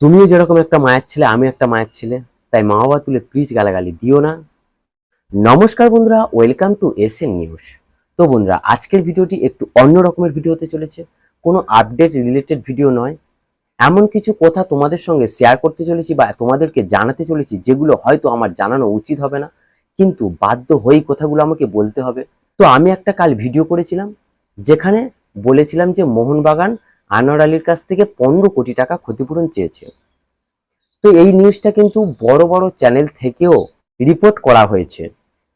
তুমিও যেরকম একটা মায়ের ছেলে, আমি একটা মায়ের ছেলে। তাই মা বাবা তুলে প্লিজ গালাগালি দিও না। নমস্কার বন্ধুরা welcome to S N news তো বন্ধুরা, আজকের ভিডিওটি একটু অন্য রকমের ভিডিও হতে চলেছে। কোনো আপডেট রিলেটেড ভিডিও নয়। এমন কিছু কথা তোমাদের সঙ্গে শেয়ার করতে চলেছি বা তোমাদেরকে জানাতে চলেছি, যেগুলো হয়তো আমার জানানো উচিত হবে না। কিন্তু বাধ্য হয়েই কথাগুলো আমাকে বলতে হবে। তো আমি একটা কাল ভিডিও করেছিলাম, যেখানে বলেছিলাম যে মোহনবাগান আনোয়ার আলীর কাছ থেকে পনেরো কোটি টাকা ক্ষতিপূরণ চেয়েছে। তো এই নিউজটা কিন্তু বড় বড় চ্যানেল থেকেও রিপোর্ট করা হয়েছে।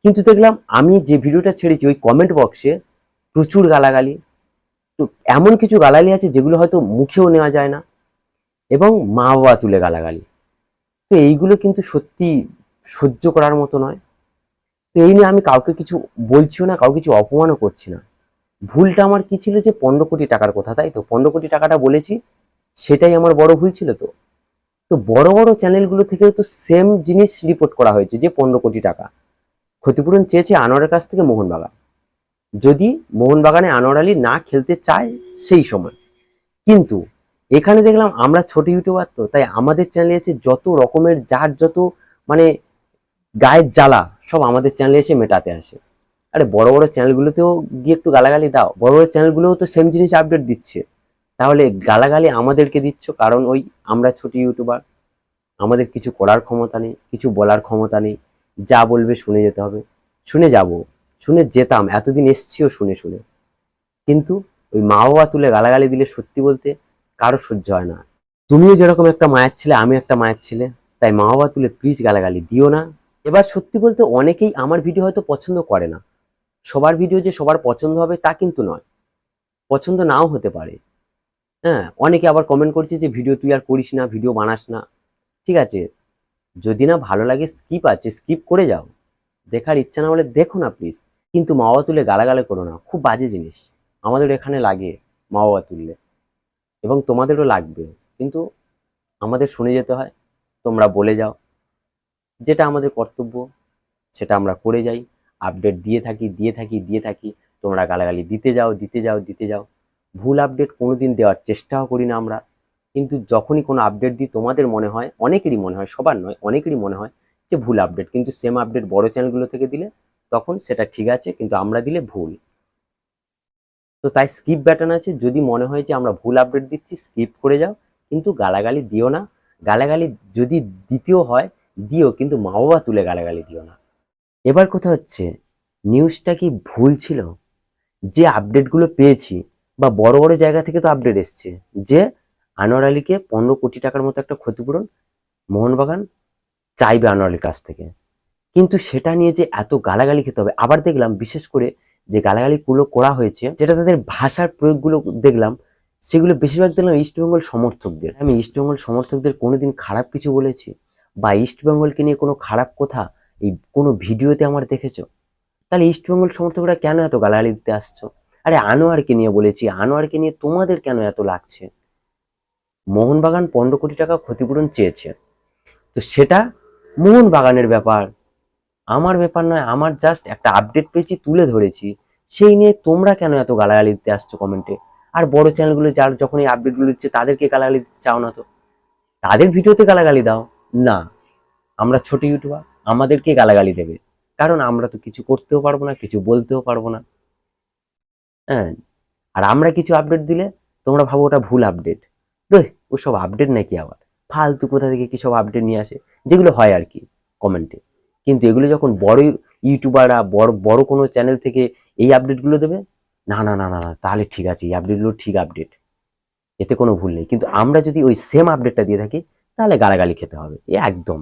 কিন্তু দেখলাম আমি যে ভিডিওটা ছেড়েছি, ওই কমেন্ট বক্সে প্রচুর গালাগালি। তো এমন কিছু গালাগালি আছে যেগুলো হয়তো মুখেও নেওয়া যায় না এবং মা বাবা তুলে গালাগালি। তো এইগুলো কিন্তু সত্যি সহ্য করার মতো নয়। তো এই নিয়ে আমি কাউকে কিছু বলছিও না, কাউকে কিছু অপমানও করছি না। ভুলটা আমার কি ছিল যে পনেরো কোটি টাকার কথা, তাই তো? পনেরো কোটি টাকাটা বলেছি, সেটাই আমার বড় ভুল ছিল তো? তো বড় বড় চ্যানেলগুলো থেকেও তো সেম জিনিস রিপোর্ট করা হয়েছে যে পনেরো কোটি টাকা। ক্ষতিপূরণ চেয়েছে আনোয়ারের কাছ থেকে মোহনবাগান। যদি মোহনবাগানে আনোয়ার আলী না খেলতে চায়, সেই সময়। কিন্তু এখানে দেখলাম আমরা ছোট ইউটিউবার তো, তাই আমাদের চ্যানেলে এসে যত রকমের যার যত মানে গায়ের জ্বালা সব আমাদের চ্যানেলে এসে মেটাতে আসে। আরে বড় বড় চ্যানেলগুলোতেও গিয়ে একটু গালাগালি দাও। বড় বড় চ্যানেলগুলোও তো সেম জিনিস আপডেট দিচ্ছে। তাহলে গালাগালি আমাদেরকে দিচ্ছ? কারণ ওই আমরা ছোট ইউটিউবার আমাদের কিছু করার ক্ষমতা নেই, কিছু বলার ক্ষমতা নেই। যা বলবে শুনে যেতে হবে। শুনে যাব, শুনে যেতাম, এতদিন এসছিও শুনে শুনে। কিন্তু ওই মা বাবা তুলে গালাগালি দিলে সত্যি বলতে কারও সহ্য হয় না। তুমিও যেরকম একটা মায়ের ছেলে আমি একটা মায়ের ছেলে। তাই মা বাবা তুলে প্লিজ গালাগালি দিও না। এবার সত্যি বলতে অনেকেই আমার ভিডিও হয়তো পছন্দ করে না। সবার ভিডিও যে সবার পছন্দ হবে তা কিন্তু নয়। পছন্দ নাও হতে পারে। হ্যাঁ অনেকে আবার কমেন্ট করছে যে ভিডিও তুই আর করিস না ভিডিও বানাস না। ঠিক আছে, যদি না ভালো লাগে স্কিপ আছে স্কিপ করে যাও। দেখার ইচ্ছা না হলে দেখো না প্লিজ কিন্তু মা বাবা তুলে গালাগালে করো না, খুব বাজে জিনিস। আমাদের এখানে লাগে মা বাবা তুললে। এবং তোমাদেরও লাগবে। কিন্তু আমাদের শুনে যেতে হয়, তোমরা বলে যাও। যেটা আমাদের কর্তব্য, সেটা আমরা করে যাই। আপডেট দিয়ে থাকি দিয়ে থাকি দিয়ে থাকি, তোমরা গালাগালি দিতে যাও দিতে যাও দিতে যাও। ভুল আপডেট কোনোদিন দেওয়ার চেষ্টাও করি না আমরা। কিন্তু যখনই কোনো আপডেট দিই, তোমাদের মনে হয়, অনেকেরই মনে হয়, সবার নয়, অনেকেরই মনে হয় যে ভুল আপডেট কিন্তু সেম আপডেট বড় চ্যানেলগুলো থেকে দিলে তখন সেটা ঠিক আছে, কিন্তু আমরা দিলে ভুল। তো তাই স্কিপ ব্যাটন আছে। যদি মনে হয় যে আমরা ভুল আপডেট দিচ্ছি স্কিপ করে যাও। কিন্তু গালাগালি দিও না। গালাগালি যদি দ্বিতীয় হয়, দিও। কিন্তু মা বাবা তুলে গালাগালি দিও না। এবার কথা হচ্ছে নিউজটা কি ভুল ছিল? যে আপডেটগুলো পেয়েছি বা বড় বড় জায়গা থেকে তো আপডেট এসছে, যে আনোয়ার আলীকে পনেরো কোটি টাকার মতো একটা ক্ষতিপূরণ মোহনবাগান চাইবে আনোয়ার আলীর কাছ থেকে। কিন্তু সেটা নিয়ে যে এত গালাগালি খেতে হবে, আবার দেখলাম বিশেষ করে যে গালাগালিগুলো করা হয়েছে, যেটা তাদের ভাষার প্রয়োগগুলো দেখলাম, সেগুলো বেশিরভাগ দেখলাম ইস্টবেঙ্গল সমর্থকদের। আমি ইস্টবেঙ্গল সমর্থকদের কোনোদিন খারাপ কিছু বলেছি? বা ইস্টবেঙ্গলকে নিয়ে কোনো খারাপ কথা এই কোনো ভিডিওতে আমার দেখেছ? তাহলে ইস্টবেঙ্গল সমর্থকরা কেন এত গালাগালি দিতে আসছো? আরে আনোয়ারকে নিয়ে বলেছি, আনোয়ারকে নিয়ে তোমাদের কেন এত লাগছে? মোহনবাগান পনেরো কোটি টাকা ক্ষতিপূরণ চেয়েছে। তো সেটা মোহনবাগানের ব্যাপার। আমার ব্যাপার নয়, আমার জাস্ট একটা আপডেট পেয়েছি, তুলে ধরেছি। সেই নিয়ে তোমরা কেন এত গালাগালি দিতে আসছো কমেন্টে আর বড় চ্যানেলগুলো যার যখন এই আপডেটগুলো দিচ্ছে, তাদেরকে গালাগালি দিতে চাও না তো? তাদের ভিডিওতে গালাগালি দাও। না, আমরা ছোট ইউটিউবার আমাদেরকে গালাগালি দেবে। কারণ আমরা তো কিছু করতেও পারব না, কিছু বলতেও পারব না। হ্যাঁ আর আমরা কিছু আপডেট দিলে তোমরা ভাবো ওটা ভুল আপডেট দেখ ওসব আপডেট নাকি আবার? ফালতু কোথা থেকে কি সব আপডেট নিয়ে আসে? যেগুলো হয় আর কি কমেন্টে কিন্তু এগুলো যখন বড় ইউটিউবাররা বড় বড় কোনো চ্যানেল থেকে এই আপডেটগুলো দেবে, না না না না না, তাহলে ঠিক আছে, এই আপডেটগুলো ঠিক আপডেট এতে কোনো ভুল নেই। কিন্তু আমরা যদি ওই সেম আপডেটটা দিয়ে থাকি, তাহলে গালাগালি খেতে হবে। এ একদম।